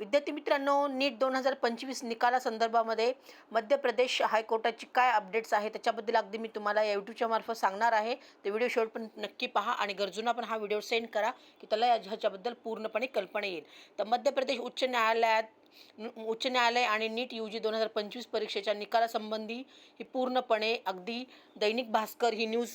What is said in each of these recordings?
विद्यार्थी मित्रांनो नीट दोन हजार पंचवीस निकालासंदर्भामध्ये मध्य प्रदेश हायकोर्टाची काय अपडेट्स आहे त्याच्याबद्दल अगदी मी तुम्हाला या यूट्यूबच्या मार्फत सांगणार आहे. ते व्हिडिओ शेवट पण नक्की पहा आणि गरजूंना पण हा व्हिडिओ सेंड करा की त्याला या- ह्याच्याबद्दल पूर्णपणे कल्पना येईल. तर मध्य प्रदेश उच्च न्यायालयात उच्च न्यायालय आणि नीट यू जी दोन हजार पंचवीस परीक्षेच्या निकालासंबंधी ही पूर्णपणे अगदी दैनिक भास्कर ही न्यूज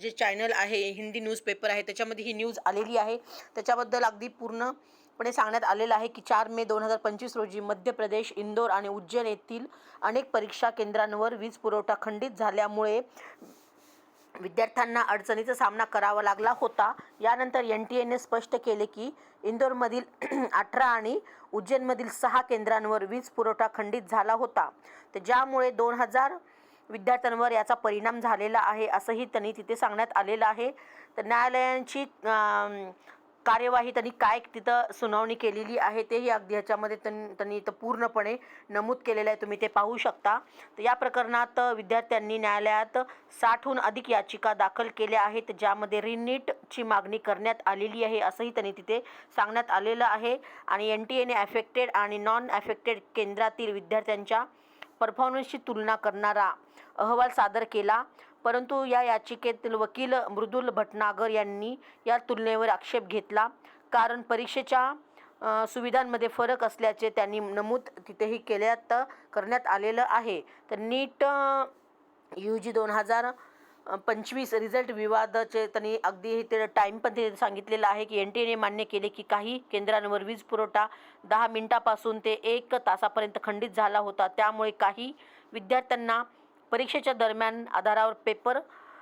जे चॅनल आहे हिंदी न्यूजपेपर आहे त्याच्यामध्ये ही न्यूज आलेली आहे. त्याच्याबद्दल अगदी पूर्ण पूर्णपणे सांगण्यात आलेलं आहे की चार मे दोन हजार पंचवीस रोजी मध्य प्रदेश इंदोर आणि उज्जैन येथील अनेक परीक्षा केंद्रांवर वीज पुरवठा खंडित झाल्यामुळे विद्यार्थ्यांना अडचणीचा सामना करावा लागला होता. यानंतर एन टी एने स्पष्ट केले की इंदोरमधील अठरा आणि उज्जैनमधील सहा केंद्रांवर वीज पुरवठा खंडित झाला होता. तर ज्यामुळे दोन हजार विद्यार्थ्यांवर याचा परिणाम झालेला आहे असंही त्यांनी तिथे सांगण्यात आलेलं आहे. तर न्यायालयांची कार्यवाही त्यांनी काय तिथं सुनावणी केलेली आहे तेही अगदी ह्याच्यामध्ये त्यां- त्यांनी इथं पूर्णपणे नमूद केलेलं आहे. तुम्ही ते पाहू शकता. तर या प्रकरणात विद्यार्थ्यांनी न्यायालयात साठहून अधिक याचिका दाखल केल्या आहेत ज्यामध्ये रिनीटची मागणी करण्यात आलेली आहे असंही त्यांनी तिथे सांगण्यात आलेलं आहे. आणि एन टी एने ॲफेक्टेड आणि नॉन ॲफेक्टेड केंद्रातील विद्यार्थ्यांच्या परफॉर्मन्सची तुलना करणारा अहवाल सादर केला. परंतु या याचिकेतील वकील मृदुल भटनागर यांनी या तुलनेवर आक्षेप घेतला. कारण परीक्षेच्या सुविधांमध्ये फरक असल्याचे त्यांनी नमूद तिथेही केल्यात करण्यात आलेलं आहे. तर नीट यू जी दोन हजार पंचवीस रिझल्ट विवादाचे त्यांनी अगदी ते टाईम पण ते सांगितलेलं आहे की एन टी एने मान्य केले की काही केंद्रांवर वीज पुरवठा दहा मिनिटापासून ते एक तासापर्यंत खंडित झाला होता. त्यामुळे काही विद्यार्थ्यांना परीक्षेच्या दरम्यान आधारावर पेपर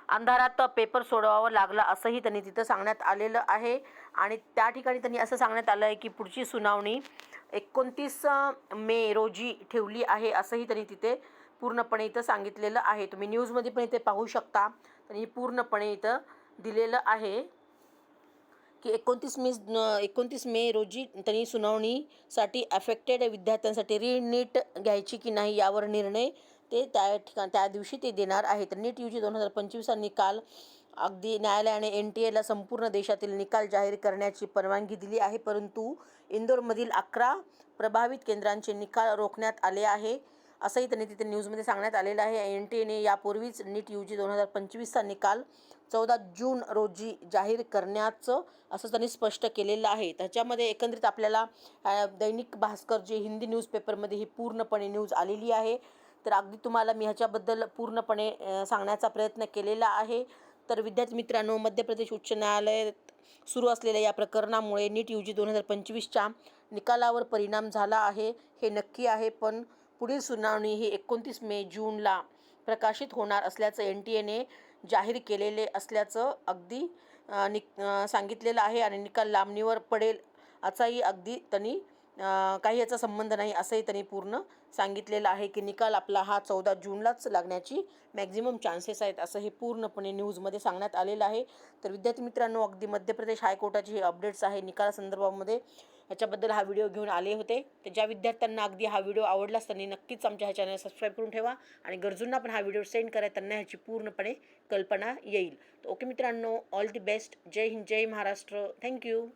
अंधारात पेपर सोडवावा लागला असंही त्यांनी तिथं सांगण्यात आलेलं आहे. आणि त्या ठिकाणी त्यांनी असं सांगण्यात आलं आहे की पुढची सुनावणी एकोणतीस मे रोजी ठेवली आहे असंही त्यांनी तिथे पूर्णपणे इथं सांगितलेलं आहे. तुम्ही न्यूजमध्ये पण इथे पाहू शकता. त्यांनी पूर्णपणे इथं दिलेलं आहे की एकोणतीस मे एकोणतीस मे रोजी त्यांनी सुनावणीसाठी अफेक्टेड विद्यार्थ्यांसाठी रीनीट घ्यायची की नाही यावर निर्णय ते त्या ठिकाण त्या दिवशी ते देणार आहेत. नीट यू जी दोन हजार पंचवीसचा निकाल. अगदी न्यायालयाने एन टी एला संपूर्ण देशातील निकाल जाहीर करण्याची परवानगी दिली आहे. परंतु इंदोरमधील अकरा प्रभावित केंद्रांचे निकाल रोखण्यात आले आहे. असंही त्यांनी तिथे न्यूजमध्ये सांगण्यात आलेलं आहे. एन टी एने यापूर्वीच नीट यू जी दोन हजार पंचवीसचा निकाल चौदा जून रोजी जाहीर करण्याचं असं त्यांनी स्पष्ट केलेलं आहे. त्याच्यामध्ये एकंदरीत आपल्याला दैनिक भास्कर जे हिंदी न्यूजपेपरमध्ये ही पूर्णपणे न्यूज आलेली आहे. तर अगदी तुम्हाला मी ह्याच्याबद्दल पूर्णपणे सांगण्याचा प्रयत्न केलेला आहे. तर विद्यार्थी मित्रांनो मध्य प्रदेश उच्च न्यायालयात सुरू असलेल्या या प्रकरणामुळे नीट यू जी दोन हजार पंचवीसच्या निकालावर परिणाम झाला आहे. हे नक्की आहे पण पुढील सुनावणी ही एकोणतीस मे जूनला प्रकाशित होणार असल्याचं एन टी एने जाहीर केलेले असल्याचं अगदी निक नि सांगितलेलं आहे आणि निकाल लांबणीवर पडेल असाही अगदी त्यांनी काही याचा संबंध नाही असंही त्यांनी पूर्ण सांगितलेलं आहे की निकाल आपला हा चौदा जूनलाच लागण्याची मॅक्झिमम चान्सेस आहेत असं हे पूर्णपणे न्यूजमध्ये सांगण्यात आलेलं आहे. तर विद्यार्थी मित्रांनो अगदी मध्य प्रदेश हायकोर्टाची हे अपडेट्स आहे. निकालासंदर्भामध्ये ह्याच्याबद्दल हा व्हिडिओ घेऊन आले होते. तर ज्या विद्यार्थ्यांना अगदी हा व्हिडिओ आवडलाच त्यांनी नक्कीच आमच्या ह्या चॅनल सबस्क्राईब करून ठेवा आणि गरजूंना पण हा व्हिडिओ सेंड करा त्यांना ह्याची पूर्णपणे कल्पना येईल. तर ओके मित्रांनो ऑल दी बेस्ट जय हिंद जय महाराष्ट्र. Thank you